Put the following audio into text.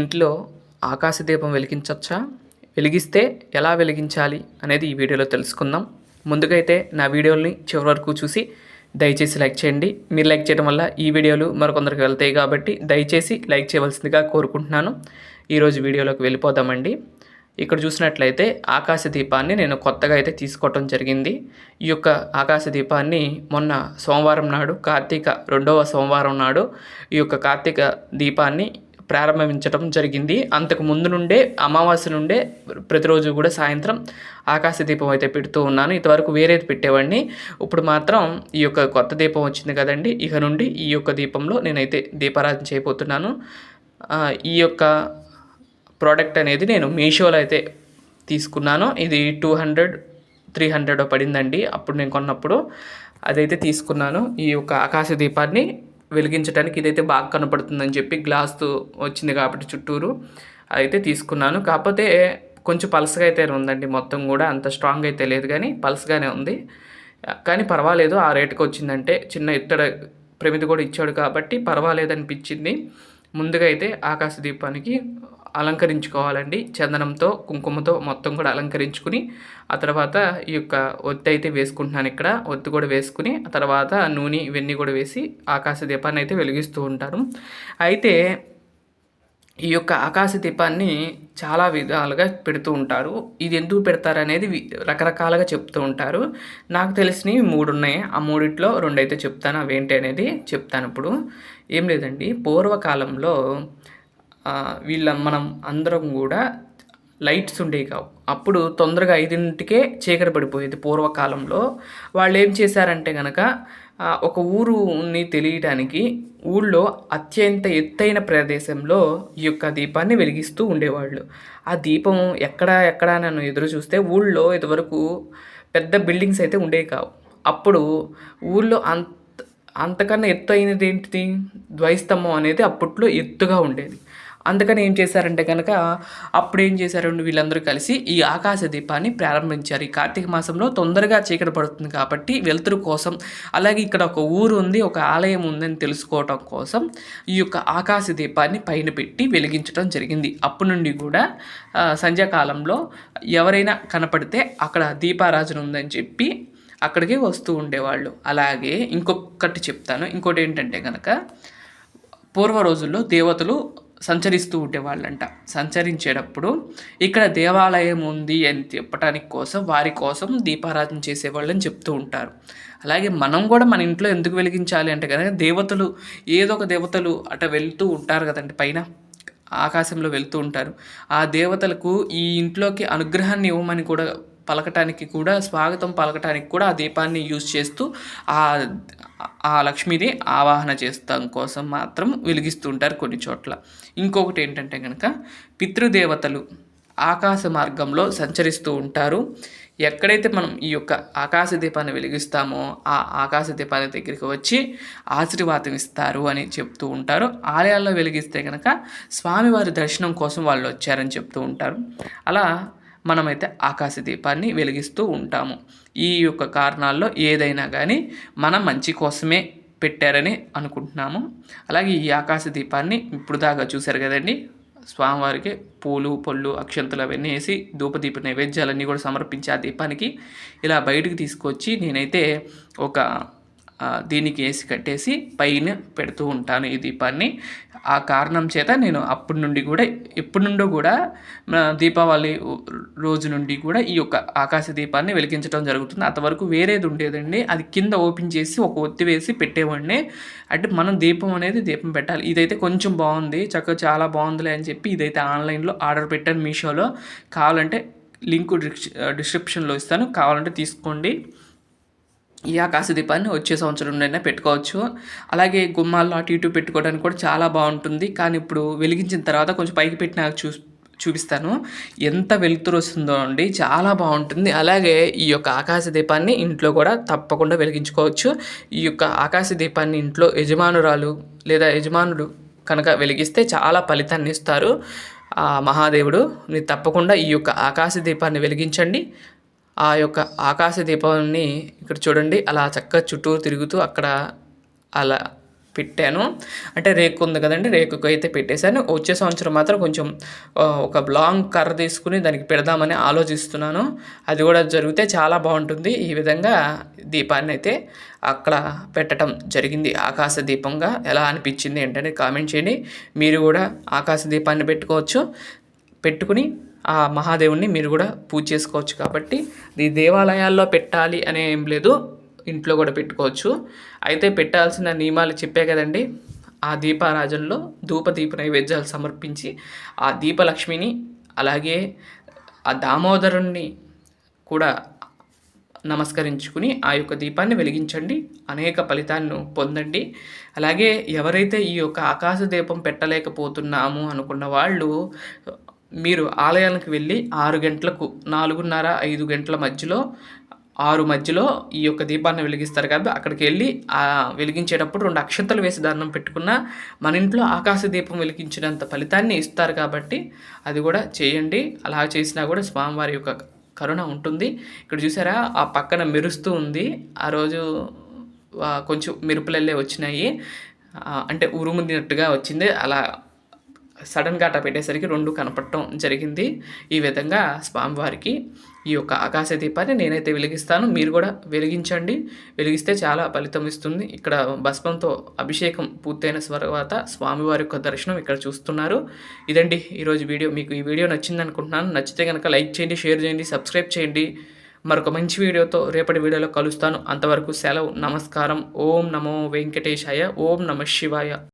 ఇంట్లో ఆకాశ దీపం వెలిగించవచ్చా వెలిగిస్తే ఎలా వెలిగించాలి అనేది ఈ వీడియోలో తెలుసుకుందాం. ముందుగైతే నా వీడియోని చివరి వరకు చూసి దయచేసి లైక్ చేయండి. మీరు లైక్ చేయడం వల్ల ఈ వీడియోలు మరికొందరికి వెళ్తాయి కాబట్టి దయచేసి లైక్ చేయవలసిందిగా కోరుకుంటున్నాను. ఈరోజు వీడియోలోకి వెళ్ళిపోదామండి. ఇక్కడ చూసినట్లయితే ఆకాశ దీపాన్ని నేను కొత్తగా అయితే తీసుకోవటం జరిగింది. ఈ యొక్క ఆకాశ దీపాన్ని మొన్న సోమవారం నాడు కార్తీక రెండవ సోమవారం నాడు ఈ యొక్క కార్తీక దీపాన్ని ప్రారంభించడం జరిగింది. అంతకు ముందు నుండే అమావాస్య నుండే ప్రతిరోజు కూడా సాయంత్రం ఆకాశ దీపం అయితే పెడుతూ ఉన్నాను. ఇంతవరకు వేరేది పెట్టేవాడిని. ఇప్పుడు మాత్రం ఈ యొక్క కొత్త దీపం వచ్చింది కదండి. ఇక నుండి ఈ యొక్క దీపంలో నేనైతే దీపారాధన చేయబోతున్నాను. ఈ యొక్క ప్రోడక్ట్ అనేది నేను మీషోలో అయితే తీసుకున్నాను. ఇది టూ హండ్రెడ్ త్రీ హండ్రెడ్ పడిందండి. అప్పుడు నేను కొన్నప్పుడు అదైతే తీసుకున్నాను. ఈ యొక్క ఆకాశ దీపాన్ని వెలిగించడానికి ఇదైతే బాగా కనపడుతుందని చెప్పి గ్లాస్తో వచ్చింది కాబట్టి చుట్టూరు అయితే తీసుకున్నాను. కాకపోతే కొంచెం పలసగా అయితే ఉందండి మొత్తం కూడా అంత స్ట్రాంగ్ అయితే లేదు కానీ పల్స్గానే ఉంది. కానీ పర్వాలేదు ఆ రేటుకి వచ్చిందంటే చిన్న ఇత్తడ ప్రమిది కూడా ఇచ్చాడు కాబట్టి పర్వాలేదు అనిపించింది ముందుగా అయితే ఆకాశ దీపానికి అలంకరించుకోవాలండి. చందనంతో కుంకుమతో మొత్తం కూడా అలంకరించుకుని ఆ తర్వాత ఈ యొక్క ఒత్తి అయితే వేసుకుంటున్నాను ఇక్కడ. ఒత్తి కూడా వేసుకుని ఆ తర్వాత నూనె ఇవన్నీ కూడా వేసి ఆకాశ దీపాన్ని అయితే వెలిగిస్తూ ఉంటారు. అయితే ఈ యొక్క ఆకాశ దీపాన్ని చాలా విధాలుగా పెడుతూ ఉంటారు. ఇది ఎందుకు పెడతారు అనేది రకరకాలుగా చెప్తూ ఉంటారు. నాకు తెలిసినవి మూడు ఉన్నాయి. ఆ మూడిట్లో రెండు అయితే చెప్తాను. అవేంటి అనేది చెప్తాను ఇప్పుడు. ఏం లేదండి. పూర్వకాలంలో వీళ్ళ మనం అందరం కూడా లైట్స్ ఉండేవి కావు. అప్పుడు తొందరగా ఐదింటికే చీకటి పడిపోయేది పూర్వకాలంలో. వాళ్ళు ఏం చేశారంటే కనుక ఒక ఊరుని తెలియటానికి ఊళ్ళో అత్యంత ఎత్తైన ప్రదేశంలో ఈ యొక్క దీపాన్ని వెలిగిస్తూ ఉండేవాళ్ళు. ఆ దీపం ఎక్కడ ఎక్కడ నన్ను ఎదురు చూస్తే ఊళ్ళో ఇదివరకు పెద్ద బిల్డింగ్స్ అయితే ఉండేవి కావు. అప్పుడు ఊళ్ళో అంత అంతకన్నా ఎత్తు అయినది ఏంటిది ద్వైస్తంభం అనేది అప్పట్లో ఎత్తుగా ఉండేది. అందుకని ఏం చేశారంటే కనుక అప్పుడు ఏం చేశారండి వీళ్ళందరూ కలిసి ఈ ఆకాశ దీపాన్ని ప్రారంభించారు. ఈ కార్తీక మాసంలో తొందరగా చీకటి పడుతుంది కాబట్టి వెలుతురు కోసం అలాగే ఇక్కడ ఒక ఊరు ఉంది ఒక ఆలయం ఉందని తెలుసుకోవటం కోసం ఈ యొక్క ఆకాశ దీపాన్ని పైన పెట్టి వెలిగించడం జరిగింది. అప్పటి నుండి కూడా సంధ్యాకాలంలో ఎవరైనా కనపడితే అక్కడ దీపారాజన ఉందని చెప్పి అక్కడికి వస్తూ ఉండేవాళ్ళు. అలాగే ఇంకొకటి చెప్తాను. ఇంకోటి ఏంటంటే కనుక పూర్వ రోజుల్లో దేవతలు సంచరిస్తూ ఉండేవాళ్ళంట. సంచరించేటప్పుడు ఇక్కడ దేవాలయం ఉంది అని చెప్పటానికి కోసం వారి కోసం దీపారాధన చేసేవాళ్ళని చెప్తూ ఉంటారు. అలాగే మనం కూడా మన ఇంట్లో ఎందుకు వెలిగించాలి అంటే కనుక దేవతలు ఏదో ఒక దేవతలు అట వెళ్తూ ఉంటారు కదండి పైన ఆకాశంలో వెళ్తూ ఉంటారు. ఆ దేవతలకు ఈ ఇంట్లోకి అనుగ్రహాన్ని ఇవ్వమని కూడా పలకటానికి కూడా స్వాగతం పలకటానికి కూడా ఆ దీపాన్ని యూజ్ చేస్తూ ఆ ఆ లక్ష్మీని ఆవాహన చేస్తాం కోసం మాత్రం వెలిగిస్తూ ఉంటారు కొన్ని చోట్ల. ఇంకొకటి ఏంటంటే కనుక పితృదేవతలు ఆకాశ మార్గంలో సంచరిస్తూ ఉంటారు. ఎక్కడైతే మనం ఈ యొక్క ఆకాశ దీపాన్ని వెలిగిస్తామో ఆ ఆకాశ దీపాన్ని దగ్గరికి వచ్చి ఆశీర్వాదం ఇస్తారు అని చెప్తూ ఉంటారు. ఆలయాల్లో వెలిగిస్తే కనుక స్వామివారి దర్శనం కోసం వాళ్ళు వచ్చారని చెప్తూ ఉంటారు. అలా మనమైతే ఆకాశ దీపాన్ని వెలిగిస్తూ ఉంటాము. ఈ యొక్క కారణాల్లో ఏదైనా కానీ మన మంచి కోసమే పెట్టారని అనుకుంటున్నాము. అలాగే ఈ ఆకాశ దీపాన్ని ఇప్పుడు దాకా చూశారు కదండి. స్వామివారికి పూలు పళ్ళు అక్షంతలు అవన్నీ వేసి ధూపదీప నైవేద్యాలన్నీ కూడా సమర్పించి ఆ దీపానికి ఇలా బయటకు తీసుకొచ్చి నేనైతే ఒక దీనికి వేసి కట్టేసి పైన పెడుతూ ఉంటాను ఈ దీపాన్ని. ఆ కారణం చేత నేను అప్పటి నుండి కూడా ఎప్పటి నుండో కూడా దీపావళి రోజు నుండి కూడా ఈ యొక్క ఆకాశ దీపాన్ని వెలిగించడం జరుగుతుంది. అంతవరకు వేరేది ఉండేదండి. అది కింద ఓపెన్ చేసి ఒక ఒత్తి వేసి పెట్టేవాడిని. అంటే మనం దీపం అనేది దీపం పెట్టాలి. ఇదైతే కొంచెం బాగుంది. చక్కగా చాలా బాగుందిలే అని చెప్పి ఇదైతే ఆన్లైన్లో ఆర్డర్ పెట్టాను మీషోలో. కావాలంటే లింక్ డిస్క్రిప్షన్లో ఇస్తాను. కావాలంటే తీసుకోండి. ఈ ఆకాశ దీపాన్ని వచ్చే సంవత్సరం పెట్టుకోవచ్చు. అలాగే గుమ్మాల్లో అటు ఇటు పెట్టుకోవడానికి కూడా చాలా బాగుంటుంది. కానీ ఇప్పుడు వెలిగించిన తర్వాత కొంచెం పైకి పెట్టి నాకు చూ చూపిస్తాను. ఎంత వెలుతురు వస్తుందో అండి. చాలా బాగుంటుంది. అలాగే ఈ యొక్క ఆకాశ దీపాన్ని ఇంట్లో కూడా తప్పకుండా వెలిగించుకోవచ్చు. ఈ యొక్క ఆకాశ దీపాన్ని ఇంట్లో యజమానురాలు లేదా యజమానుడు కనుక వెలిగిస్తే చాలా ఫలితాన్ని ఇస్తారు. ఆ మహాదేవుడు మీరు తప్పకుండా ఈ యొక్క ఆకాశ దీపాన్ని వెలిగించండి. ఆ యొక్క ఆకాశ దీపాన్ని ఇక్కడ చూడండి. అలా చక్కగా చుట్టూ తిరుగుతూ అక్కడ అలా పెట్టాను. అంటే రేకు ఉంది కదండి రేకుకు అయితే పెట్టేశాను. వచ్చే సంవత్సరం మాత్రం కొంచెం ఒక లాంగ్ కర్ర తీసుకుని దానికి పెడదామని ఆలోచిస్తున్నాను. అది కూడా జరిగితే చాలా బాగుంటుంది. ఈ విధంగా దీపాన్ని అయితే అక్కడ పెట్టడం జరిగింది. ఆకాశ దీపంగా ఎలా అనిపించింది ఏంటంటే కామెంట్ చేయండి. మీరు కూడా ఆకాశ దీపాన్ని పెట్టుకోవచ్చు. పెట్టుకుని ఆ మహాదేవుణ్ణి మీరు కూడా పూజ చేసుకోవచ్చు కాబట్టి ఈ దేవాలయాల్లో పెట్టాలి అనే ఏం లేదు ఇంట్లో కూడా పెట్టుకోవచ్చు. అయితే పెట్టాల్సిన నియమాలు చెప్పే కదండి ఆ దీపారాజనలో ధూప దీప నైవేద్యాలు సమర్పించి ఆ దీపలక్ష్మిని అలాగే ఆ దామోదరుణ్ణి కూడా నమస్కరించుకుని ఆ యొక్క దీపాన్ని వెలిగించండి. అనేక ఫలితాలను పొందండి. అలాగే ఎవరైతే ఈ యొక్క ఆకాశ దీపం పెట్టలేకపోతున్నాము అనుకున్న వాళ్ళు మీరు ఆలయాలకు వెళ్ళి ఆరు గంటలకు నాలుగున్నర ఐదు గంటల మధ్యలో ఆరు మధ్యలో ఈ యొక్క దీపాన్ని వెలిగిస్తారు. కదా అక్కడికి వెళ్ళి ఆ వెలిగించేటప్పుడు రెండు అక్షంతలు వేసి దండం పెట్టుకున్న మన ఇంట్లో ఆకాశ దీపం వెలిగించినంత ఫలితాన్ని ఇస్తారు కాబట్టి అది కూడా చేయండి. అలా చేసినా కూడా స్వామివారి యొక్క కరుణ ఉంటుంది. ఇక్కడ చూసారా ఆ పక్కన మెరుస్తూ ఉంది. ఆ రోజు కొంచెం మెరుపులల్లే వచ్చినాయి. అంటే ఉరుమునట్టుగా వచ్చింది. అలా సడన్గా అట పెట్టేసరికి రెండు కనపడటం జరిగింది. ఈ విధంగా స్వామివారికి ఈ యొక్క ఆకాశ దీపాన్ని నేనైతే వెలిగిస్తాను. మీరు కూడా వెలిగించండి. వెలిగిస్తే చాలా ఫలితం ఇస్తుంది. ఇక్కడ భస్మంతో అభిషేకం పూర్తయిన తర్వాత స్వామివారి యొక్క దర్శనం ఇక్కడ చూస్తున్నారు. ఇదండి ఈరోజు వీడియో. మీకు ఈ వీడియో నచ్చింది అనుకుంటున్నాను నచ్చితే కనుక లైక్ చేయండి షేర్ చేయండి సబ్స్క్రైబ్ చేయండి. మరొక మంచి వీడియోతో రేపటి వీడియోలో కలుస్తాను. అంతవరకు సెలవు నమస్కారం. ఓం నమో వెంకటేశాయ. ఓం నమ శివాయ.